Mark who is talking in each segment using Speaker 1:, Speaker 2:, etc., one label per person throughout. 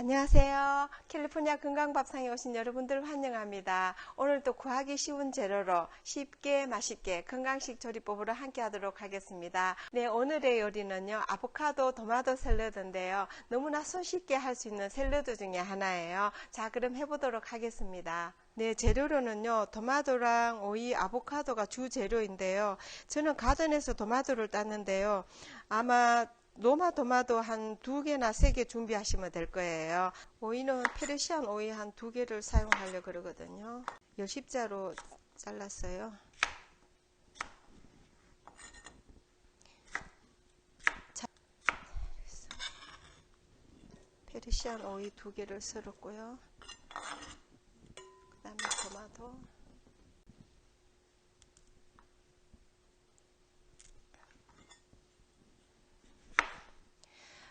Speaker 1: 안녕하세요. 캘리포니아 건강밥상에 오신 여러분들 환영합니다. 오늘도 구하기 쉬운 재료로 쉽게 맛있게 건강식 조리법으로 함께 하도록 하겠습니다. 네, 오늘의 요리는요, 아보카도 토마토 샐러드인데요. 너무나 손쉽게 할 수 있는 샐러드 중에 하나예요. 자, 그럼 해보도록 하겠습니다. 네, 재료로는요, 토마토랑 오이, 아보카도가 주 재료인데요. 저는 가든에서 토마토를 땄는데요. 아마 노마 토마토 한두 개나 세 개 준비하시면 될 거예요. 오이는 페르시안 오이 한 두 개를 사용하려 그러거든요. 열십자로 잘랐어요. 자, 페르시안 오이 두 개를 썰었고요. 그 다음에 토마토.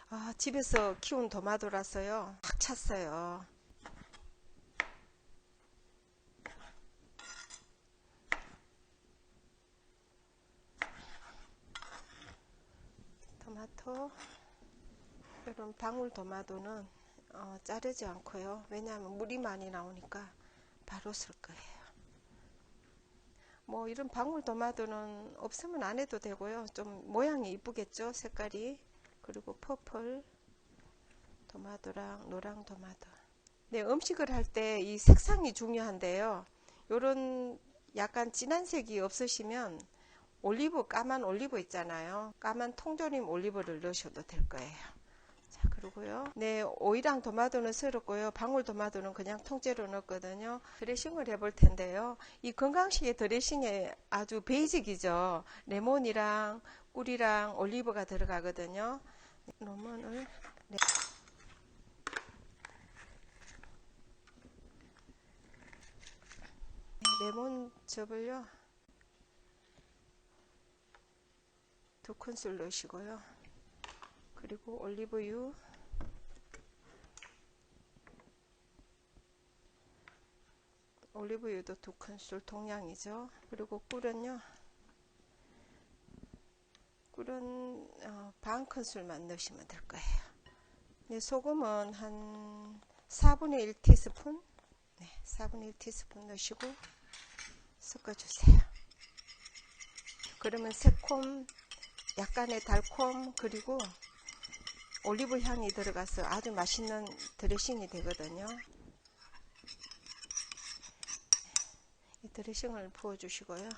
Speaker 1: 아, 집에서 키운 토마토라서요. 확 찼어요. 토마토 이런 방울 토마토는 어, 자르지 않고요. 왜냐하면 물이 많이 나오니까 바로 쓸 거예요. 뭐 이런 방울 토마토는 없으면 안 해도 되고요. 좀 모양이 이쁘겠죠. 색깔이. 그리고 퍼플 토마토랑 노랑 토마토. 네, 음식을 할 때 이 색상이 중요한데요. 요런 약간 진한 색이 없으시면 올리브, 까만 올리브 있잖아요. 까만 통조림 올리브를 넣으셔도 될 거예요. 자, 그리고요. 네, 오이랑 토마토는 썰었고요. 방울 토마토는 그냥 통째로 넣었거든요. 드레싱을 해볼 텐데요. 이 건강식의 드레싱에 아주 베이직이죠. 레몬이랑 꿀이랑 올리브가 들어가거든요. 레몬을 네. 레몬즙을요. 두 큰술 넣으시고요. 그리고 올리브유. 올리브유도 두 큰술 동량이죠. 그리고 꿀은요 꿀은 어, 반 큰술만 넣으시면 될 거예요. 네, 소금은 한 4분의 1 티스푼, 네, 4분의 1 티스푼 넣으시고 섞어주세요. 그러면 새콤, 약간의 달콤 그리고 올리브 향이 들어가서 아주 맛있는 드레싱이 되거든요. 이 드레싱을 부어주시고요.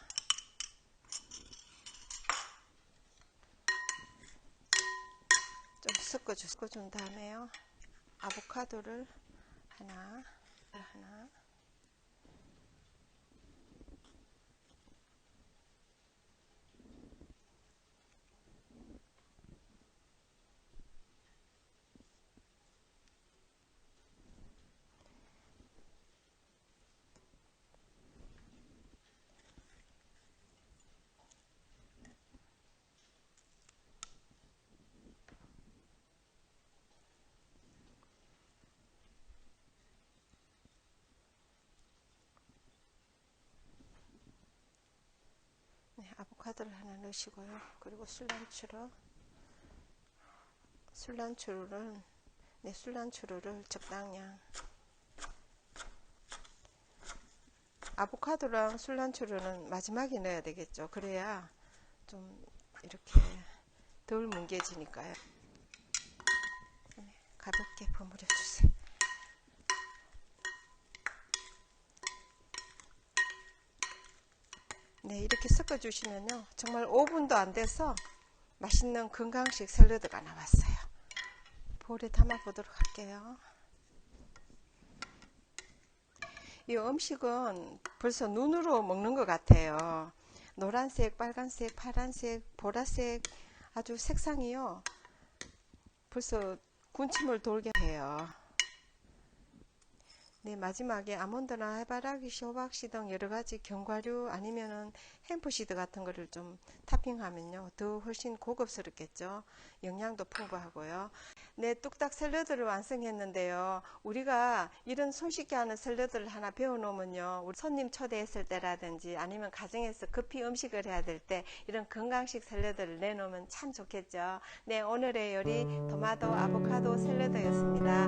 Speaker 1: 좀 섞어주, 섞어준 다음에요. 아보카도를 하나, 하나. 네, 아보카도를 하나 넣으시고요. 그리고 술란추로 술란추를 네, 술란추를 적당량 아보카도랑 술란추르는 마지막에 넣어야 되겠죠. 그래야 좀 이렇게 덜 뭉개지니까요. 네, 가볍게 버무려 주세요. 네, 이렇게 섞어 주시면요. 정말 5분도 안 돼서 맛있는 건강식 샐러드가 나왔어요. 볼에 담아 보도록 할게요. 이 음식은 벌써 눈으로 먹는 것 같아요. 노란색, 빨간색, 파란색, 보라색 아주 색상이요. 벌써 군침을 돌게 해요. 네, 마지막에 아몬드나 해바라기, 쇼박씨 등 여러 가지 견과류 아니면은 햄프시드 같은 거를 좀 타핑하면요. 더 훨씬 고급스럽겠죠. 영양도 풍부하고요. 네, 뚝딱 샐러드를 완성했는데요. 우리가 이런 손쉽게 하는 샐러드를 하나 배워놓으면요. 우리 손님 초대했을 때라든지 아니면 가정에서 급히 음식을 해야 될 때 이런 건강식 샐러드를 내놓으면 참 좋겠죠. 네, 오늘의 요리 토마토 아보카도 샐러드였습니다.